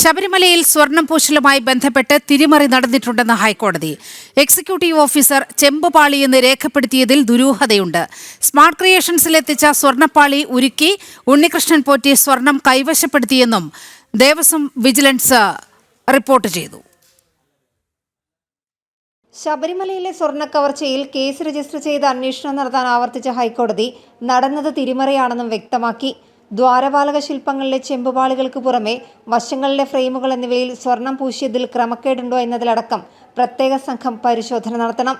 ശബരിമലയിൽ സ്വർണം പൂശലുമായി ബന്ധപ്പെട്ട് തിരിമറി നടന്നിട്ടുണ്ടെന്ന് ഹൈക്കോടതി. എക്സിക്യൂട്ടീവ് ഓഫീസർ ചെമ്പുപാളി എന്ന് രേഖപ്പെടുത്തിയതിൽ ദുരൂഹതയുണ്ട്. സ്മാർട്ട് ക്രിയേഷൻസിലെത്തിച്ച സ്വർണപ്പാളി ഉരുക്കി ഉണ്ണികൃഷ്ണൻ പോറ്റി സ്വർണം കൈവശപ്പെടുത്തിയെന്നും ദേവസ്വം വിജിലൻസ് റിപ്പോർട്ട് ചെയ്തു. ശബരിമലയിലെ സ്വർണ കവർച്ചയിൽ കേസ് രജിസ്റ്റർ ചെയ്ത് അന്വേഷണം നടത്താൻ ആവർത്തിച്ച ഹൈക്കോടതി നടന്നത് തിരിമറിയാണെന്നും വ്യക്തമാക്കി. ദ്വാരപാലക ശില്പങ്ങളിലെ ചെമ്പുപാളികൾക്ക് പുറമെ വശങ്ങളിലെ ഫ്രെയിമുകൾ എന്നിവയിൽ സ്വർണം പൂശിയതിൽ ക്രമക്കേടുണ്ടോ എന്നതിലടക്കം പ്രത്യേക സംഘം പരിശോധന നടത്തണം.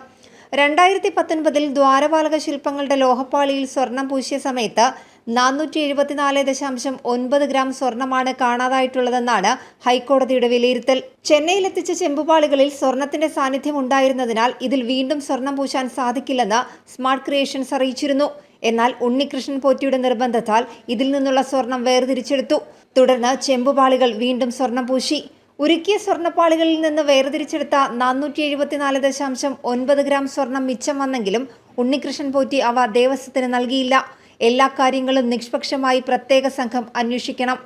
രണ്ടായിരത്തി പത്തൊൻപതിൽ ദ്വാരപാലക ശില്പങ്ങളുടെ ലോഹപ്പാളിയിൽ സ്വർണം പൂശിയ സമയത്ത് നാനൂറ്റി എഴുപത്തിനാല് ദശാംശം ഒൻപത് ഗ്രാം സ്വർണമാണ് കാണാതായിട്ടുള്ളതെന്നാണ് ഹൈക്കോടതിയുടെ വിലയിരുത്തൽ. ചെന്നൈയിലെത്തിച്ച ചെമ്പുപാളികളിൽ സ്വർണത്തിന്റെ സാന്നിധ്യം ഉണ്ടായിരുന്നതിനാൽ ഇതിൽ വീണ്ടും സ്വർണം പൂശാൻ സാധിക്കില്ലെന്ന് സ്മാർട്ട് ക്രിയേഷൻസ് അറിയിച്ചിരുന്നു. എന്നാൽ ഉണ്ണികൃഷ്ണൻ പോറ്റിയുടെ നിർബന്ധത്താൽ ഇതിൽ നിന്നുള്ള സ്വർണം വേർതിരിച്ചെടുത്തു. തുടർന്ന് ചെമ്പുപാളികൾ വീണ്ടും സ്വർണം പൂശി. ഉരുക്കിയ സ്വർണപ്പാളികളിൽ നിന്ന് വേർതിരിച്ചെടുത്ത നാനൂറ്റി എഴുപത്തിനാല് ദശാംശം ഒൻപത് ഗ്രാം സ്വർണം മിച്ചം വന്നെങ്കിലും ഉണ്ണികൃഷ്ണൻ പോറ്റി അവ ദേവസ്വത്തിന് നൽകിയില്ല. എല്ലാ കാര്യങ്ങളും നിഷ്പക്ഷമായി പ്രത്യേക സംഘം അന്വേഷിക്കണം.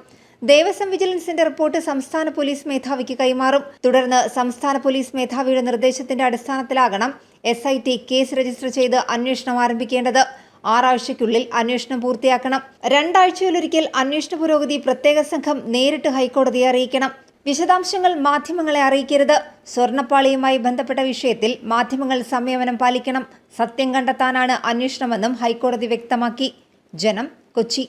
ദേവസ്വം വിജിലൻസിന്റെ റിപ്പോർട്ട് സംസ്ഥാന പോലീസ് മേധാവിക്ക് കൈമാറും. തുടർന്ന് സംസ്ഥാന പോലീസ് മേധാവിയുടെ നിർദ്ദേശത്തിന്റെ അടിസ്ഥാനത്തിലാകണം S I T case register ചെയ്ത് അന്വേഷണം ആരംഭിക്കേണ്ടത്. ആറാഴ്ചയ്ക്കുള്ളിൽ അന്വേഷണം പൂർത്തിയാക്കണം. രണ്ടാഴ്ചയിലൊരിക്കൽ അന്വേഷണ പുരോഗതി പ്രത്യേക സംഘം നേരിട്ട് ഹൈക്കോടതിയെ അറിയിക്കണം. വിശദാംശങ്ങൾ മാധ്യമങ്ങളെ അറിയിക്കരുത്. സ്വർണപ്പാളിയുമായി ബന്ധപ്പെട്ട വിഷയത്തിൽ മാധ്യമങ്ങൾ സംയമനം പാലിക്കണം. സത്യം കണ്ടെത്താനാണ് അന്വേഷണമെന്നും ഹൈക്കോടതി വ്യക്തമാക്കി. ജനം കൊച്ചി